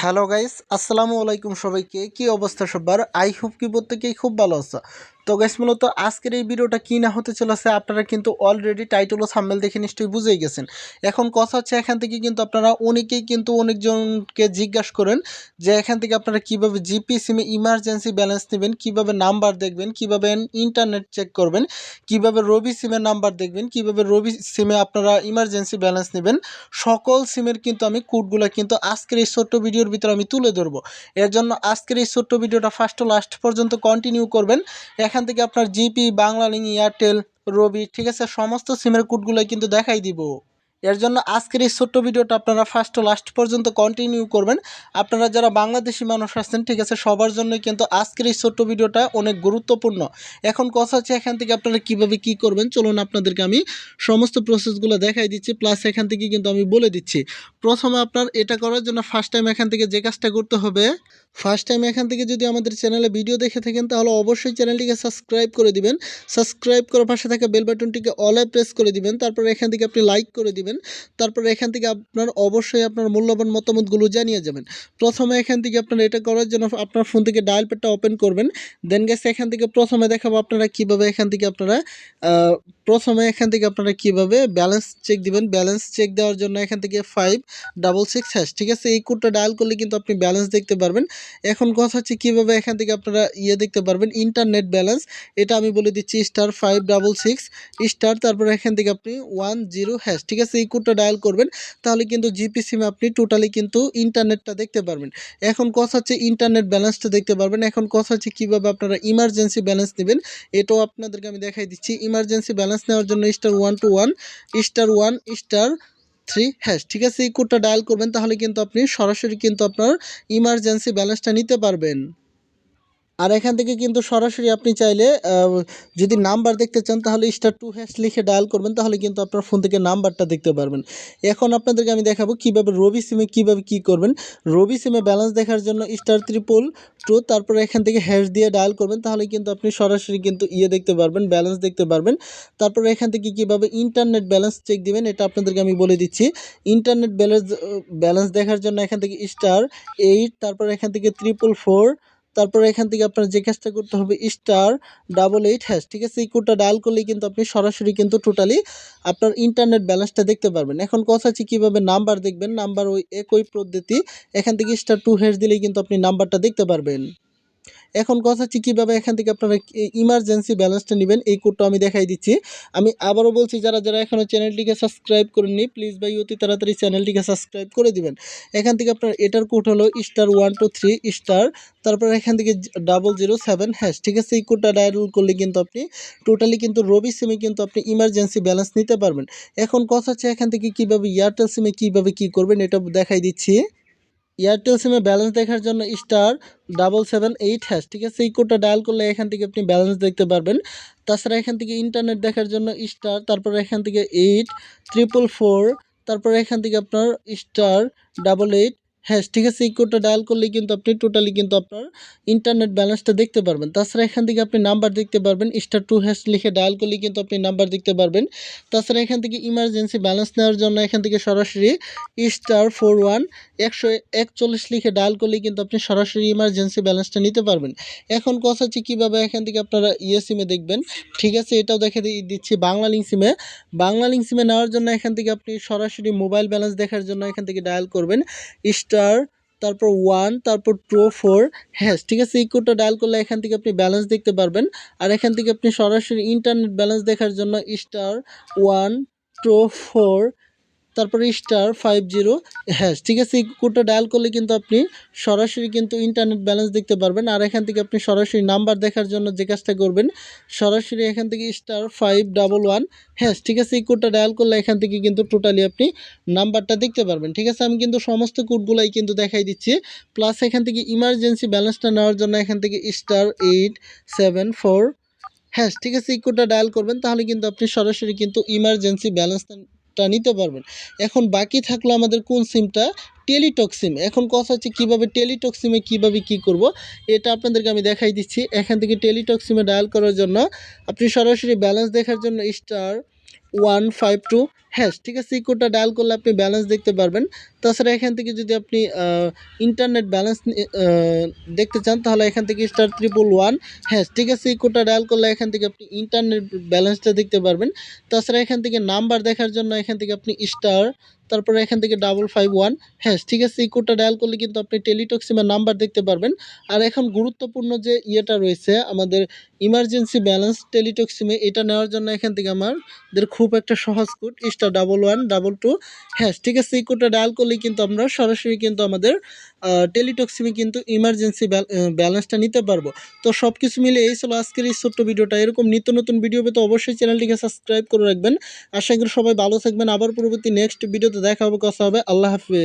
Hello guys, আসসালামু আলাইকুম সবাইকে। কি অবস্থা সবার? আই হোপ কি প্রত্যেকেই খুব ভালো আছে। তো গাইস মূলত আজকের এই ভিডিওটা কি না হতে চলেছে আপনারা কিন্তু অলরেডি টাইটেল ও সাম্মেল দেখে নিশ্চয়ই বুঝেই গেছেন। এখন কথা হচ্ছে এখান থেকে কিন্তু আপনারা অনেকেই কিন্তু অনেকজনকে জিজ্ঞাসা করেন যে এখান থেকে আপনারা কীভাবে জিপি সিমে ইমার্জেন্সি ব্যালেন্স নেবেন, কীভাবে নাম্বার দেখবেন, কীভাবে ইন্টারনেট চেক করবেন, কীভাবে রবি সিমের নাম্বার দেখবেন, কীভাবে রবি সিমে আপনারা ইমার্জেন্সি ব্যালেন্স নেবেন, সকল সিমের কিন্তু আমি কোডগুলো কিন্তু আজকের এই ছোট্ট ভিডিওর ভিতরে আমি তুলে ধরবো। এর জন্য আজকের এই ছোট্ট ভিডিওটা ফার্স্ট লাস্ট পর্যন্ত কন্টিনিউ করবেন। এখান থেকে আপনার জিপি বাংলালিঙ্ক এয়ারটেল, রবি, ঠিক আছে, সমস্ত সিমের কোডগুলো কিন্তু দেখাই দিব। এর জন্য আজকের এই ছোট্ট ভিডিওটা আপনারা ফার্স্ট লাস্ট পর্যন্ত কন্টিনিউ করবেন। আপনারা যারা বাংলাদেশি মানুষ আছেন, ঠিক আছে, সবার জন্য কিন্তু আজকের এই ছোট্ট ভিডিওটা অনেক গুরুত্বপূর্ণ। এখন কথা হচ্ছে এখান থেকে আপনারা কীভাবে কি করবেন, চলুন আপনাদেরকে আমি সমস্ত প্রসেসগুলো দেখাই দিচ্ছি প্লাস এখান থেকে কিন্তু আমি বলে দিচ্ছি। প্রথমে আপনার এটা করার জন্য ফার্স্ট টাইম এখান থেকে যে কাজটা করতে হবে ফার্স্ট টাইম এখান থেকে যদি আমাদের চ্যানেলে ভিডিও দেখে থাকেন, তাহলে অবশ্যই চ্যানেলটিকে সাবস্ক্রাইব করে দিবেন। সাবস্ক্রাইব করার পাশে থাকা বেল বাটনটিকে অলে প্রেস করে দিবেন। তারপর এখান থেকে আপনি লাইক করে দিবেন। তারপর এখান থেকে আপনার অবশ্যই আপনার মূল্যবান মতামতগুলো জানিয়ে যাবেন। প্রথমে এখান থেকে আপনার এটা করার জন্য আপনার ফোন থেকে ডায়াল প্যাডটা ওপেন করবেন। দেন গেছে এখান থেকে প্রথমে দেখাবো আপনারা কীভাবে এখান থেকে আপনারা প্রথমে এখান থেকে আপনারা কীভাবে ব্যালেন্স চেক দিবেন? ব্যালেন্স চেক দেওয়ার জন্য এখান থেকে ফাইভ ডাবল সিক্স হ্যাশ ঠিক আছে? এই কোডটা ডায়াল করলে কিন্তু আপনি ব্যালেন্স দেখতে পারবেন। এখন কথা হচ্ছে কীভাবে এখান থেকে আপনারা ইয়ে দেখতে পারবেন? ইন্টারনেট ব্যালেন্স এটা আমি বলে দিচ্ছি star five double six star তারপর এখান থেকে আপনি ওয়ান জিরো হ্যাশ ঠিক আছে? এই কোডটা ডায়াল করবেন, তাহলে কিন্তু জিপি সিমে আপনি টোটালি কিন্তু ইন্টারনেটটা দেখতে পারবেন। এখন কথা হচ্ছে ইন্টারনেট ব্যালেন্সটা দেখতে পারবেন। এখন কথা হচ্ছে কীভাবে আপনারা ইমার্জেন্সি ব্যালেন্স নেবেন, এটাও আপনাদেরকে আমি দেখাই দিচ্ছি। ইমার্জেন্সি ব্যালেন্স নেওয়ার জন্য star one two one star one star three hash ঠিক আছে? এই কোডটা ডায়াল করবেন, তাহলে কিন্তু আপনি সরাসরি কিন্তু আপনার ইমার্জেন্সি ব্যালেন্সটা নিতে পারবেন। আর এখান থেকে কিন্তু সরাসরি আপনি চাইলে যদি নাম্বার দেখতে চান, তাহলে স্টার টু হ্যাশ লিখে ডায়াল করবেন, তাহলে কিন্তু আপনার ফোন থেকে নাম্বারটা দেখতে পারবেন। এখন আপনাদেরকে আমি দেখাবো কীভাবে রবি সিমে কীভাবে কি করবেন। রবি সিমে ব্যালেন্স দেখার জন্য স্টার ত্রিপল টু তারপর এখান থেকে হ্যাশ দিয়ে ডায়াল করবেন, তাহলে কিন্তু আপনি সরাসরি কিন্তু ইয়ে দেখতে পারবেন ব্যালেন্স দেখতে পারবেন। তারপর এখান থেকে কীভাবে ইন্টারনেট ব্যালেন্স চেক দিবেন, এটা আপনাদেরকে আমি বলে দিচ্ছি। ইন্টারনেট ব্যালেন্স ব্যালেন্স দেখার জন্য এখান থেকে স্টার এইট তারপর এখান থেকে ত্রিপল ফোর তারপরে এখান থেকে আপনার যে কাজটা করতে হবে স্টার ডাবল এইট হ্যাশ ঠিক আছে? এই কোডটা ডায়াল করলেই কিন্তু আপনি সরাসরি কিন্তু টোটালি আপনার ইন্টারনেট ব্যালেন্সটা দেখতে পারবেন। এখন কথা আছে কীভাবে নাম্বার দেখবেন? নাম্বার ওই একই পদ্ধতি, এখান থেকে স্টার টু হ্যাশ দিলেই কিন্তু আপনি নাম্বারটা দেখতে পারবেন। এখন কথা হচ্ছে কীভাবে এখান থেকে আপনারা ইমার্জেন্সি ব্যালেন্সটা নেবেন, এই কোডটা আমি দেখাই দিচ্ছি। আমি আবারও বলছি, যারা যারা এখনও চ্যানেলটিকে সাবস্ক্রাইব করেননি প্লিজ ভাই অতি তাড়াতাড়ি চ্যানেলটিকে সাবস্ক্রাইব করে দিবেন। এখান থেকে আপনার এটার কোড হলো star one two three star তারপর এখান থেকে ডাবল জিরো সেভেন হ্যাশ ঠিক আছে? এই কোডটা ডায়াল করলে কিন্তু আপনি টোটালি কিন্তু রবি সিমে কিন্তু আপনি ইমার্জেন্সি ব্যালেন্স নিতে পারবেন। এখন কথা হচ্ছে এখান থেকে কীভাবে এয়ারটেল সিমে কীভাবে কী করবেন, এটা দেখাই দিচ্ছি। এয়ারটেল সিমের ব্যালেন্স দেখার জন্য star double seven eight hash ঠিক আছে? এই কোডটা ডায়াল করলে এখান থেকে আপনি ব্যালেন্স দেখতে পারবেন। তাছাড়া এখান থেকে ইন্টারনেট দেখার জন্য স্টার তারপর এখান থেকে এইট ট্রিপল ফোর তারপর এখান থেকে আপনার স্টার ডাবল এইট হ্যাশ ঠিক আছে, এই কোডটা ডায়াল করলেই কিন্তু আপনি টোটালি কিন্তু আপনার ইন্টারনেট ব্যালেন্সটা দেখতে পারবেন। তাছাড়া এখান থেকে আপনি নাম্বার দেখতে পারবেন স্টার টু হ্যাশ লিখে ডায়াল করলেই কিন্তু আপনি নাম্বার দেখতে পারবেন। তাছাড়া এখান থেকে ইমার্জেন্সি ব্যালেন্স নেওয়ার জন্য এখান থেকে সরাসরি স্টার ফোর ওয়ান একশো একচল্লিশ লিখে ডায়াল করলেই কিন্তু আপনি সরাসরি ইমার্জেন্সি ব্যালেন্সটা নিতে পারবেন। এখন কথা হচ্ছে কীভাবে এখান থেকে আপনারা ইয়ে সিমে দেখবেন? ঠিক আছে, এটাও দেখে দিচ্ছি বাংলা লিঙ্ক সিমে বাংলা লিঙ্ক সিমে নেওয়ার জন্য এখান থেকে আপনি সরাসরি মোবাইল ব্যালেন্স দেখার জন্য এখান থেকে ডায়াল করবেন। স্টার তারপর ওয়ান তারপর টু ফোর হ্যাশ ঠিক আছে, এই কোডটা ডায়াল করলে এখান থেকে আপনি ব্যালেন্স দেখতে পারবেন। আর এখান থেকে আপনি সরাসরি ইন্টারনেট ব্যালেন্স দেখার জন্য স্টার ওয়ান টু ফোর তারপরে স্টার ফাইভ জিরো হ্যাঁ ঠিক আছে, এই কোডটা ডায়াল করলে কিন্তু আপনি সরাসরি কিন্তু ইন্টারনেট ব্যালেন্স দেখতে পারবেন। আর এখান থেকে আপনি সরাসরি নাম্বার দেখার জন্য যে কাজটা করবেন, সরাসরি এখান থেকে স্টার ফাইভ ডাবল ওয়ান হ্যাঁ ঠিক আছে, এই কোডটা ডায়াল করলে এখান থেকে কিন্তু টোটালি আপনি নাম্বারটা দেখতে পারবেন। ঠিক আছে, আমি কিন্তু সমস্ত কোডগুলাই কিন্তু দেখাই দিচ্ছি। প্লাস এখান থেকে ইমার্জেন্সি ব্যালেন্সটা নেওয়ার জন্য এখান থেকে স্টার এইট সেভেন ফোর হ্যাঁ ঠিক আছে, এই কোডটা ডায়াল করবেন, তাহলে কিন্তু আপনি সরাসরি কিন্তু ইমার্জেন্সি ব্যালেন্সটা নিতে পারবেন। এখন বাকি থাকল আমাদের কোন সিমটা টেলিটক সিম এখন কথা হচ্ছে কীভাবে টেলিটক সিমে কীভাবে কী করব, এটা আপনাদেরকে আমি দেখাই দিচ্ছি। এখান থেকে টেলিটক সিমে ডায়াল করার জন্য আপনি সরাসরি ব্যালেন্স দেখার জন্য স্টার ওয়ান ফাইভ টু হ্যাঁ ঠিক আছে, এই কোডটা ডায়াল করলে আপনি ব্যালেন্স দেখতে পারবেন। তাছাড়া এখান থেকে যদি আপনি ইন্টারনেট ব্যালেন্স দেখতে চান, তাহলে এখান থেকে স্টার ট্রিপল ওয়ান হ্যাঁ ঠিক আছে, এই কোডটা ডায়াল করলে এখান থেকে আপনি ইন্টারনেট ব্যালেন্সটা দেখতে পারবেন। তাছাড়া এখান থেকে নাম্বার দেখার জন্য এখান থেকে আপনি স্টার তারপরে এখান থেকে ডাবল ফাইভ ওয়ান হ্যাঁ ঠিক আছে, এই কোডটা ডায়াল করলে কিন্তু আপনি টেলিটক সিমের নাম্বার দেখতে পারবেন। আর এখন গুরুত্বপূর্ণ যে ইয়েটা রয়েছে, আমাদের ইমার্জেন্সি ব্যালেন্স টেলিটক সিমে এটা নেওয়ার জন্য এখান থেকে আমাদের খুব একটা সহজ code star double one double two হ্যাঁ ঠিক আছে, এই কোডটা ডায়াল করলেই কিন্তু আমরা সরাসরি কিন্তু আমাদের টেলিটক সিমে কিন্তু ইমার্জেন্সি ব্যালেন্সটা নিতে পারব। তো সব কিছু মিলে এই ছিল আজকের এই ছোট্ট ভিডিওটা। এরকম নিত্য নতুন ভিডিও পেতে অবশ্যই চ্যানেলটিকে সাবস্ক্রাইব করে রাখবেন। আশা করি সবাই ভালো থাকবেন। আবার পরবর্তী নেক্সট ভিডিওতে দেখা হবে, কথা হবে। আল্লাহ হাফিজ।